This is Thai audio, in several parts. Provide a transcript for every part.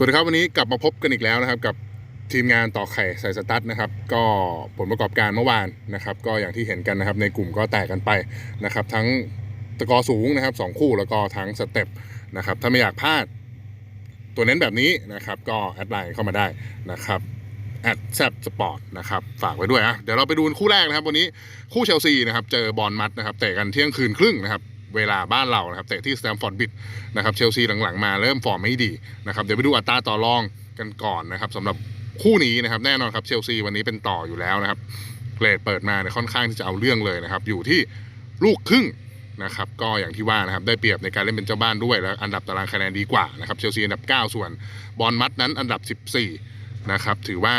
สวัสดีครับวันนี้กลับมาพบกันอีกแล้วนะครับ กับทีมงานต่อไข่ใส่สตั๊ดนะครับ ก็ผลประกอบการเมื่อวานนะครับ ก็อย่างที่เห็นกันนะครับ ในกลุ่มก็แตกกันไปนะครับ ทั้งตะกอสูงนะครับสองคู่แล้วก็ทั้งสเต็ปนะครับ ถ้าไม่อยากพลาดตัวเน้นแบบนี้นะครับ ก็แอดไลน์เข้ามาได้นะครับแอดแซบสปอร์ตนะครับฝากไว้ด้วยอะเดี๋ยวเราไปดูคู่แรกนะครับ วันนี้คู่เชลซีนะครับ เจอบอลมัดนะครับเตะกันเที่ยงคืนครึ่งนะครับ เวลาบ้านเรานะครับเตะที่สแตมฟอร์ดบิดนะครับเชลซีหลังๆมาเริ่มฟอร์มไม่ดีนะครับเดี๋ยวไปดูอัตราต่อรองกันก่อนนะครับสำหรับคู่นี้นะครับแน่นอนครับเชลซีวันนี้เป็นต่ออยู่แล้วนะครับเกรดเปิดมาเนี่ยค่อนข้างที่จะเอาเรื่องเลยนะครับอยู่ที่ลูกครึ่งนะครับก็อย่างที่ว่านะครับได้เปรียบในการเล่นเป็นเจ้าบ้านด้วยแล้วอันดับตารางคะแนนดีกว่านะครับเชลซีอันดับ 9 ส่วนบอลมัดนั้นอันดับ 14นะครับถือว่า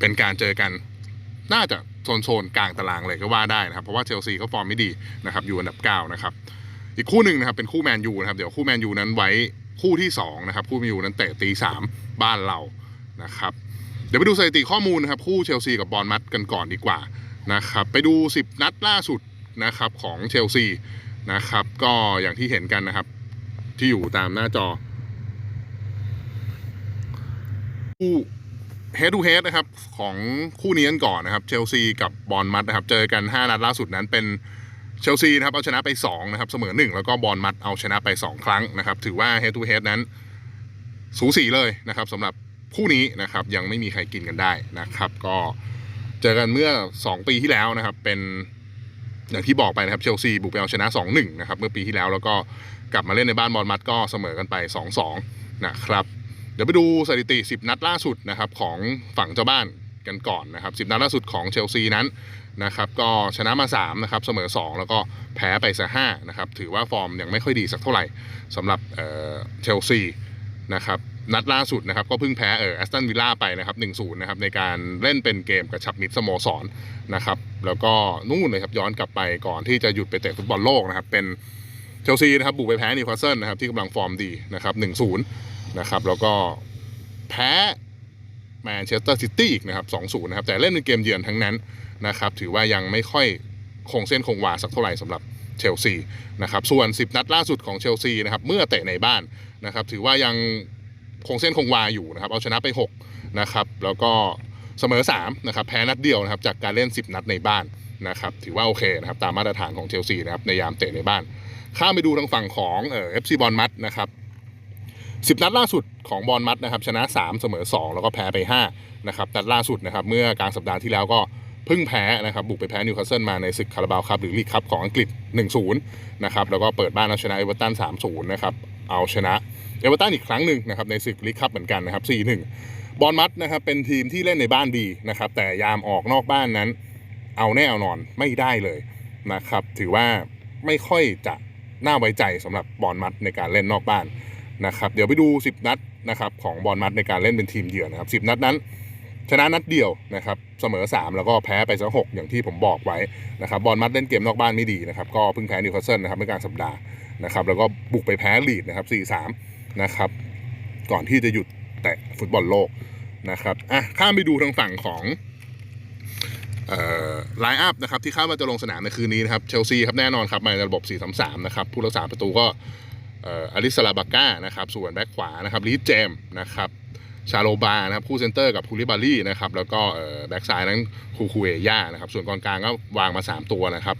เป็นการเจอกันน่าจะ โซนโซนๆกลางตารางเลยก็ว่าได้นะครับ เพราะว่าเชลซีเขาฟอร์มไม่ดีนะครับอยู่อันดับ9นะครับอีกคู่หนึ่งนะครับเป็นคู่แมนยูนะครับเดี๋ยวคู่แมนยูนั้นไว้คู่ที่2นะครับคู่แมนยูนั้นเตะตีสามบ้านเรานะครับเดี๋ยวไปดูสถิติข้อมูลนะครับคู่เชลซีกับบอลมัดกันก่อนดีกว่านะครับไปดู 10 นัดล่าสุดนะครับของเชลซีนะครับก็อย่างที่เห็นกันนะครับที่อยู่ตามหน้าจอคู่ head to head นะครับของคู่นี้กันก่อนนะครับเชลซีกับบอลมัดนะครับเจอกัน 5 นัดล่าสุดนั้นเป็นเชลซีนะครับเอาชนะไป2นะครับเสมอ 1 แล้วก็บอลมัดเอาชนะไป 2 ครั้งนะครับถือว่า head to head นั้นสูสีเลยนะครับสำหรับคู่นี้นะครับยังไม่มีใครกินกันได้นะครับก็เจอกันเมื่อ 2 ปีที่แล้วนะครับเป็นอย่างที่บอกไปนะครับเชลซีบุกไปเอาชนะ 2-1 นะครับเมื่อปีที่แล้วแล้วก็กลับมาเล่นในบ้านบอลมัดก็เสมอกันไป 2-2 นะครับ ดี๋ยวไปดูสถิติ 10 นัดล่าสุดนะครับของฝั่งเจ้าบ้านกันก่อนนะครับ 10 นัดล่าสุดของเชลซีนั้นนะครับก็ชนะมา3นะครับเสมอ 2 แล้วก็แพ้ไปซะ5นะครับถือว่าฟอร์มยังไม่ค่อยดีสักเท่าไหร่สำหรับเอ่อเชลซีนะครับนัดล่าสุดนะครับก็เพิ่งแพ้เออแอสตันวิลล่าไปนะครับ1-0นะครับในการเล่นเป็นเกมกระชับมิตรสโมสรนะครับแล้วก็นู่นเลยครับย้อนกลับไปก่อนที่จะหยุดไปเตะฟุตบอลโลกนะครับเป็นเชลซีนะครับบุกไปแพ้นิวคาสเซิลนะครับที่กำลังฟอร์มดีนะครับ1-0น นะครับ แล้วก็แพ้แมนเชสเตอร์ซิตี้อีกนะครับ2-0นย์นะครับ แต่เล่นเป็นเกมเยือนทั้งนั้นนะครับ ถือว่ายังไม่ค่อยคงเส้นคงวาสักเท่าไหร่สำหรับเชลซีนะครับ ส่วน 10 นัดล่าสุดของเชลซีนะครับ เมื่อเตะในบ้านนะครับ ถือว่ายังคงเส้นคงวาอยู่นะครับ เอาชนะไป6นะครับ แล้วก็เสมอ3นะครับ แพ้นัดเดียวนะครับ จากการเล่น 10 นัดในบ้านนะครับ ถือว่าโอเคนะครับ ตามมาตรฐานของเชลซีนะครับ ในยามเตะในบ้าน ข้ามไปดูทางฝั่งของเอฟซีบอลมัดนะครับ สิบนัดล่าสุดของบอลมัดนะครับชนะ 3 เสมอ 2 แล้วก็แพ้ไป5นะครับนัดล่าสุดนะครับเมื่อกลางสัปดาห์ที่แล้วก็เพิ่งแพ้นะครับบุกไปแพ้นิวคาสเซิลมาในศึกคาราบาวครับหรือลีกคัพของอังกฤษ 1-0 นะครับแล้วก็เปิดบ้านเอาชนะเอเวอร์ตัน 3-0 นะครับเอาชนะเอเวอร์ตันอีกครั้งหนึ่งนะครับในศึกลีกคัพเหมือนกันนะครับ 4-1 บอลมัดนะครับเป็นทีมที่เล่นในบ้านดีนะครับแต่ยามออกนอกบ้านนั้น เอาแน่เอานอนไม่ได้เลยนะครับถือว่าไม่ค่อยจะน่าไว้ใจสำหรับบอลมัดในการเล่นนอกบ้าน นะครับเดี๋ยวไปดู 10 นัดนะครับของบอลมัดในการเล่นเป็นทีมเยือนนะครับ 10 นัดนั้น ชนะนัดเดียวนะครับเสมอ 3 แล้วก็แพ้ไปสักหกอย่างที่ผมบอกไว้นะครับบอลมัดเล่นเกมนอกบ้านไม่ดีนะครับก็เพิ่งแพ้นิวคาสเซิลนะครับเมื่อกลางสัปดาห์นะครับแล้วก็บุกไปแพ้ลีดนะครับ4-3นะครับก่อนที่จะหยุดแตะฟุตบอลโลกนะครับอะข้ามไปดูทางฝั่งของไลน์อัพนะครับที่คาดว่าจะลงสนามในคืนนี้นะครับเชลซีครับแน่นอนครับมาในระบบ 4-3-3 นะครับผู้รักษาประตูก็ อลิสลาบาก้านะครับส่วนแบ็คขวานะครับลีดเจมนะครับชาโลบานะครับคู่เซนเตอร์กับคูลิบารี่นะครับแล้วก็แบ็คซ้ายนั้นคูคูเอย่านะครับส่วนกองกลางก็วางมา 3 ตัวนะครับ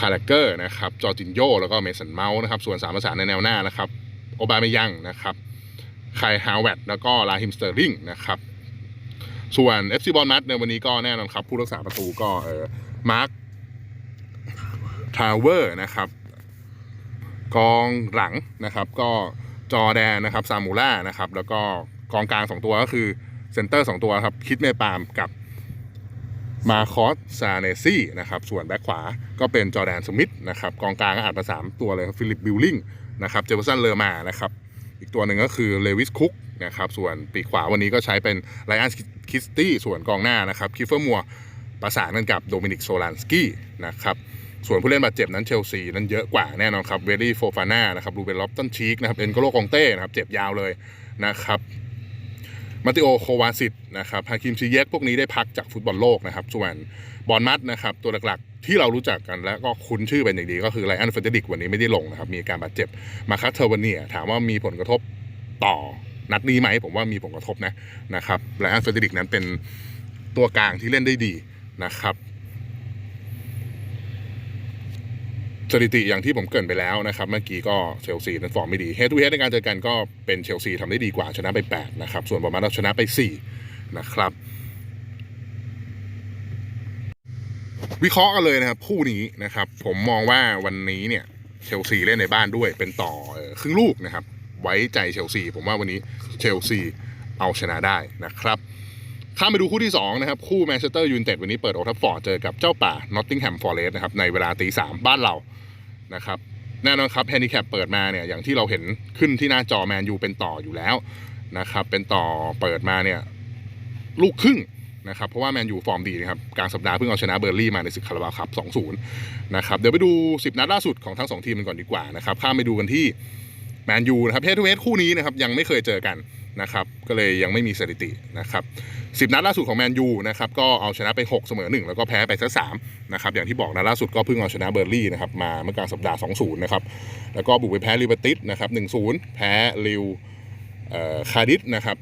คารคเกอร์นะครับจอร์จินโยแล้วก็เมสันเมาส์นะครับส่วนสามประสานในแนวหน้านะครับโอบาเมยังนะครับไคฮาวเวตแล้วก็ลาฮิมสเตอร์ลิงนะครับส่วน FC บอลมัดในวันนี้ก็แน่นอนครับผู้รักษาประตูก็เออมาร์คทาวเวอร์นะครับ กองหลังนะครับ ก็จอแดนนะครับซามูล่านะครับ แล้วก็กองกลาง 2 ตัวก็คือเซนเตอร์ 2 ตัวครับ คิดเมปามกับมาคอสซาเนซี่นะครับ ส่วนแบ็คขวาก็เป็นจอแดนสมิธนะครับ กองกลางก็อาจมาสามตัวเลยฟิลิปบิลลิงนะครับเจฟเฟอร์สันเลอร์มานะครับ อีกตัวหนึ่งก็คือเลวิสคุกนะครับ ส่วนปีกขวาวันนี้ก็ใช้เป็นไลอันคิสตี้ส่วนกองหน้านะครับคิฟเฟอร์มัวประสานกันกับโดมินิกโซลานสกี้นะครับ ส่วนผู้เล่นบาดเจ็บนั้นเชลซีนั้นเยอะกว่าแน่นอนครับเวลี่โฟฟาน่านะครับรูเบนล็อบตันชีกนะครับเอ็นโกโลกองเต้นะครับเจ็บยาวเลยนะครับมาติโอโควาซิตนะครับฮาคิมซีเยกพวกนี้ได้พักจากฟุตบอลโลกนะครับส่วนบอลมัดนะครับตัวหลักๆ ที่เรารู้จักกันและก็คุ้นชื่อเป็นอย่างดี ก็คือไลอันเฟเดริกวันนี้ไม่ได้ลงนะครับมีอาการบาดเจ็บมาคัสเทอร์วเนียถามว่ามีผลกระทบต่อนัดนี้ไหมผมว่ามีผลกระทบนะนะครับแลอันเฟรดิกนั้นเป็นตัวกลางที่เล่นได้ดีนะครับ สถิติอย่างที่ผมเกรินไปแล้วนะครับ เมื่อกี้ก็เชลซีนั้นฟอร์มไม่ดีเฮดทูเฮดในการเจอกันก็เป็นเชลซีทำได้ดีกว่าชนะไป 8 นะครับ ส่วนบอร์มาเราชนะไป 4 นะครับ วิเคราะห์กันเลยนะครับคู่นี้นะครับ ผมมองว่าวันนี้เนี่ยเชลซีเล่นในบ้านด้วยเป็นต่อเอ่อครึ่งลูกนะครับ ไว้ใจเชลซี ผมว่าวันนี้เชลซีเอาชนะได้นะครับข้ามไปดูคู่ที่ 2 นะครับ คู่แมนเชสเตอร์ยูไนเต็ดวันนี้เปิดโอทัฟฟอร์ดเจอกับเจ้าป่านอตติงแฮมฟอร์เรสต์นะครับ ในเวลาตีสามบ้านเรา นะครับแน่นอนครับแฮนดิแคปเปิดมาเนี่ยอย่างที่เราเห็นขึ้นที่หน้าจอแมนยูเป็นต่ออยู่แล้วนะครับเป็นต่อเปิดมาเนี่ยลูกครึ่งนะครับเพราะว่าแมนยูฟอร์มดีนะครับกลางสัปดาห์เพิ่งเอาชนะเบอร์ลี่มาในศึกคาราบาวคัพ2-0นะครับเดี๋ยวไปดู 10 นัดล่าสุดของทั้ง 2 ทีมกันก่อนดีกว่านะครับข้ามไปดูกันที่แมนยูนะครับเฮดทูเฮดคู่นี้นะครับยังไม่เคยเจอกัน นะครับก็เลยยังไม่มีสถิตินะครับ10นัดล่าสุดของแมนยูนะครับก็เอาชนะไป 6 เสมอ 1 แล้วก็แพ้ไปซะ3นะครับอย่างที่บอกนะล่าสุดก็เพิ่งเอาชนะเบอร์ลี่นะครับมาเมื่อกลางสัปดาห์ 2-0 นะครับแล้วก็บุกไปแพ้ลิเวอร์ติสนะครับ 1-0 แพ้ลิวคาร์ดิสนะครับ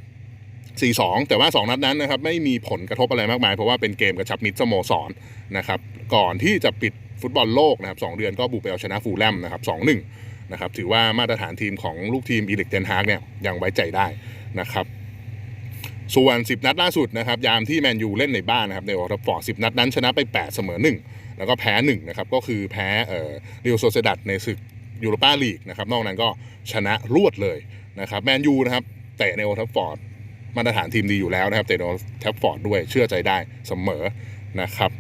4-2 แต่ว่า 2 นัดนั้นนะครับไม่มีผลกระทบอะไรมากมาย เพราะว่าเป็นเกมกระชับมิตรสโมสรนะครับก่อนที่จะปิดฟุตบอลโลกนะครับ2เดือนก็บุกไปเอาชนะฟูลแลมนะครับ2-1นะครับถือว่ามาตรฐานทีมของลูกทีมอีลิกเทนฮากเนี่ยยังไว้ใจได้ นะครับ ส่วน 10 นัดล่าสุดนะครับ ยามที่แมนยูเล่นในบ้านนะครับในโอทัฟฟอร์ด10นัดนั้นชนะไป 8 เสมอ 1 แล้วก็แพ้ 1 นะครับ ก็คือแพ้เอ่อเรียวโซเซดัตในศึกยูโรปาลีกนะครับ นอกนั้นก็ชนะรวดเลยนะครับแมนยูนะครับเตะในโอทัฟฟอร์ดมาตรฐานทีมดีอยู่แล้วนะครับเตะในโอทัฟฟอร์ดด้วยเชื่อใจได้เสมอนะครับ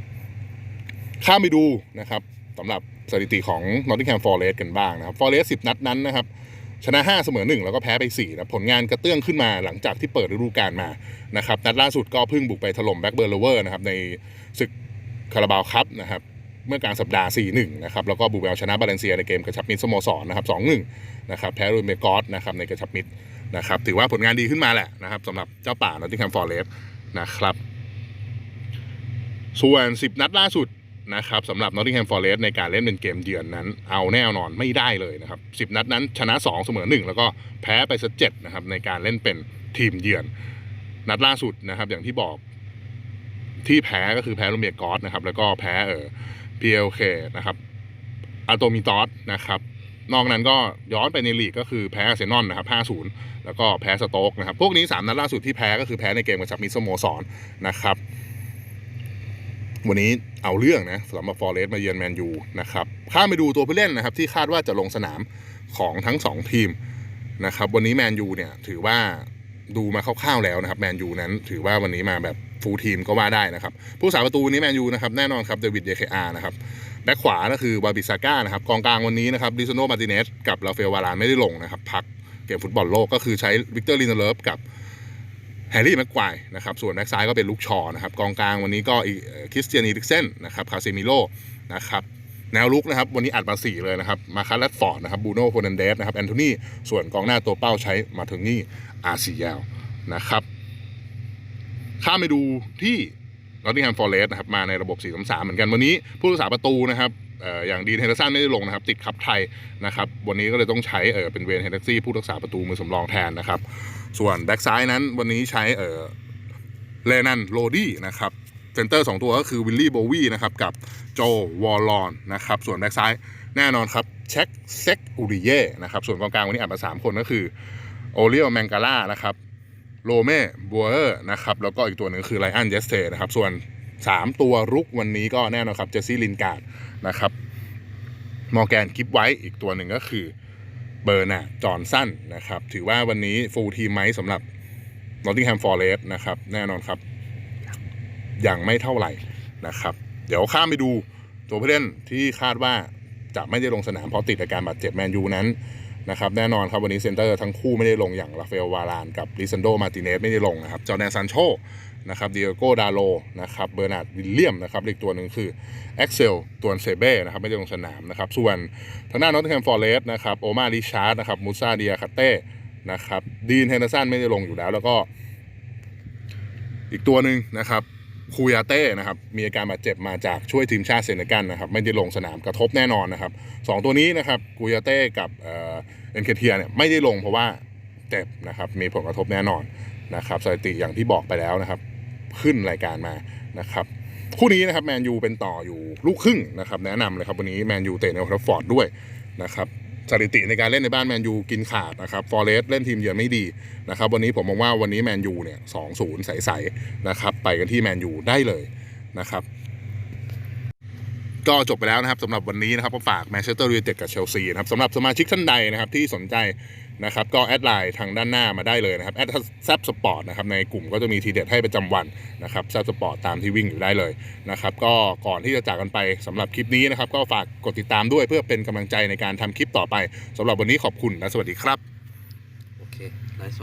ข้ามไปดูนะครับสำหรับสถิติของ Nottingham Forest กันบ้างนะครับ Forest 10นัดนั้นนะครับ ชนะ 5 เสมอ 1 แล้วก็แพ้ไป4นะผลงานกระเตื้องขึ้นมาหลังจากที่เปิดฤดูกาลมานะครับนัดล่าสุดก็เพิ่งบุกไปถล่มแบ็กเบอร์เลเวอร์นะครับในศึกคาราบาวคัพนะครับเมื่อกลางสัปดาห์ 4-1 นะครับ แล้วก็บุกเอาชนะบาเลนเซียในเกมกระชับมิตรสโมสรนะครับ 2-1 นะครับ แพ้รูเมกอสนะครับในกระชับมิตรนะครับ ถือว่าผลงานดีขึ้นมาแหละนะครับสำหรับเจ้าป่านอตติงแฮมฟอร์เรสต์นะครับ ส่วน 10 นัดล่าสุด นะครับสำหรับ Nottingham Forest ในการเล่นเป็นเกมเยือนนั้น เอาแน่นอนไม่ได้เลยนะครับ10นัดนั้นชนะ 2 เสมอ 1 แล้วก็แพ้ไปสักเจ็ดนะครับในการเล่นเป็นทีมเยือน นัดล่าสุดนะครับอย่างที่บอกที่แพ้ก็คือแพ้ลูเมียกอสนะครับแล้วก็แพ้เออ PLK นะครับอาโตมิตอสนะครับนอกนั้นก็ย้อนไปในลีกก็คือแพ้อาร์เซนอลนะครับ 5-0 แล้วก็แพ้สโต๊กนะครับ พวกนี้ 3 นัดล่าสุดที่แพ้ก็คือแพ้ในเกมกับชับมิสโมสรนะครับ วันนี้เอาเรื่องนะสำหรับฟอร์เรสต์มาเยือนแมนยูนะครับข้าไปดูตัวผู้เล่นนะครับ ที่คาดว่าจะลงสนามของทั้ง 2 ทีมนะครับ วันนี้แมนยูเนี่ยถือว่าดูมาคร่าวๆแล้วนะครับแมนยูนั้นถือว่าวันนี้มาแบบฟูลทีมก็ว่าได้นะครับ ผู้สาประตูวันนี้แมนยูนะครับแน่นอนครับเดวิดเดคอาร์นะครับแบ็คขวาก็คือวาบิซาก้านะครับกองกลางวันนี้นะครับดิโซโนมาติเนสกับราเอลวารานไม่ได้ลงนะครับพักเกมฟุตบอลโลกก็คือใช้วิกเตอร์ลินเดเลฟกับ แฮร์รี่แม็กควายนะครับส่วนแบ็กซ้ายก็เป็นลูกชอนะครับกองกลางวันนี้ก็คริสเตียนอีริกเซนนะครับคาเซมิโลนะครับแนวลุกนะครับวันนี้อัดมาสี่เลยนะครับมาคาร์ลฟอร์ดนะครับบูโน่โฟนันเดสนะครับแอนโทนีส่วนกองหน้าตัวเป้าใช้มาเทอร์นี่อาร์ซียลนะครับข้ามไปดูที่นอตติงแฮมฟอร์เรสนะครับมาในระบบ4-3-3เหมือนกันวันนี้ผู้รักษาประตูนะครับ อย่างดีเฮนเดอร์สันไม่ได้ลงนะครับ ติดขับไทยนะครับ วันนี้ก็เลยต้องใช้เออเป็นเวนเฮนเดอร์ซี่ผู้รักษาประตูมือสำรองแทนนะครับ ส่วนแบ็กซ้ายนั้นวันนี้ใช้เออเลนันโรดี้นะครับเซนเตอร์สองตัวก็คือวิลลี่โบวีนะครับกับโจวอลลอนนะครับส่วนแบ็กซ้ายแน่นอนครับเช็คเซ็กอูริเย่นะครับส่วนกองกลางวันนี้อัดมา 3 คนก็คือโอเลียแมงกาล่านะครับโรเม่บัวเออร์นะครับแล้วก็อีกตัวหนึ่งคือไลอันเยสเทนะครับส่วน 3 ตัวรุกวันนี้ก็แน่นอนครับเจสซี่ลินการ์ดนะครับมอร์แกนกิฟไว้อีกตัวหนึ่งก็คือเบอร์นาจอห์นสั้นนะครับ ถือว่าวันนี้ฟูลทีมไหมสำหรับ Nottingham Forest นะครับ แน่นอนครับยังไม่เท่าไหร่นะครับ เดี๋ยวข้ามไปดูตัวผู้เล่นที่คาดว่าจะไม่ได้ลงสนามเพราะติดอาการบาดเจ็บแมนยูนั้นนะครับแน่นอนครับวันนี้เซนเตอร์ทั้งคู่ไม่ได้ลงอย่างราฟาเอลวารานกับลิซันโดมาติเนสไม่ได้ลงนะครับจอแดนซานโช นะครับเดียโกดาโลนะครับเบอร์นาร์ดวิลเลียมนะครับอีกตัวหนึ่งคือเอ็กเซลตัวเซเบ้นะครับไม่ได้ลงสนามนะครับส่วนทางด้านนอตแฮมฟอร์เรส์นะครับโอมาริชาร์ดนะครับมูซาเดียคาเต้นะครับดีนเฮนเดอร์สันไม่ได้ลงอยู่แล้ว แล้วก็ อีกตัวหนึ่งนะครับคูยาเต้นะครับมีอาการบาดเจ็บมาจากช่วยทีมชาติเซนกัลนะครับไม่ได้ลงสนามกระทบแน่นอนนะครับสองตัวนี้นะครับคูยาเต้กับเอ็นเคเทียเนี่ยไม่ได้ลงเพราะว่าเจ็บนะครับมีผลกระทบแน่นอนนะครับสถิติอย่างที่บอกไปแล้วนะครับ ขึ้นรายการมานะครับคู่นี้นะครับแมนยูเป็นต่ออยู่ลูกครึ่งนะครับแนะนำเลยครับวันนี้แมนยูเตะในโอลด์แทราฟฟอร์ดด้วยนะครับสถิติในการเล่นในบ้านแมนยูกินขาดนะครับฟอร์เรสเล่นทีมเยือนไม่ดีนะครับวันนี้ผมมองว่าวันนี้แมนยูเนี่ยสองศูนย์ใสๆนะครับไปกันที่แมนยูได้เลยนะครับก็จบไปแล้วนะครับสำหรับวันนี้นะครับก็ฝากแมนเชสเตอร์ยูไนเต็ดกับเชลซีนะครับสำหรับสมาชิกท่านใดนะครับที่สนใจ นะครับก็แอดไลน์ทางด้านหน้ามาได้เลยนะครับแอดแซบสปอร์ตนะครับในกลุ่มก็จะมีทีเด็ดให้ประจำวันนะครับแซบสปอร์ตตามที่วิ่งอยู่ได้เลยนะครับก็ก่อนที่จะจากกันไปสำหรับคลิปนี้นะครับก็ฝากกดติดตามด้วยเพื่อเป็นกำลังใจในการทำคลิปต่อไปสำหรับวันนี้ขอบคุณและสวัสดีครับโอเคไลฟ์สด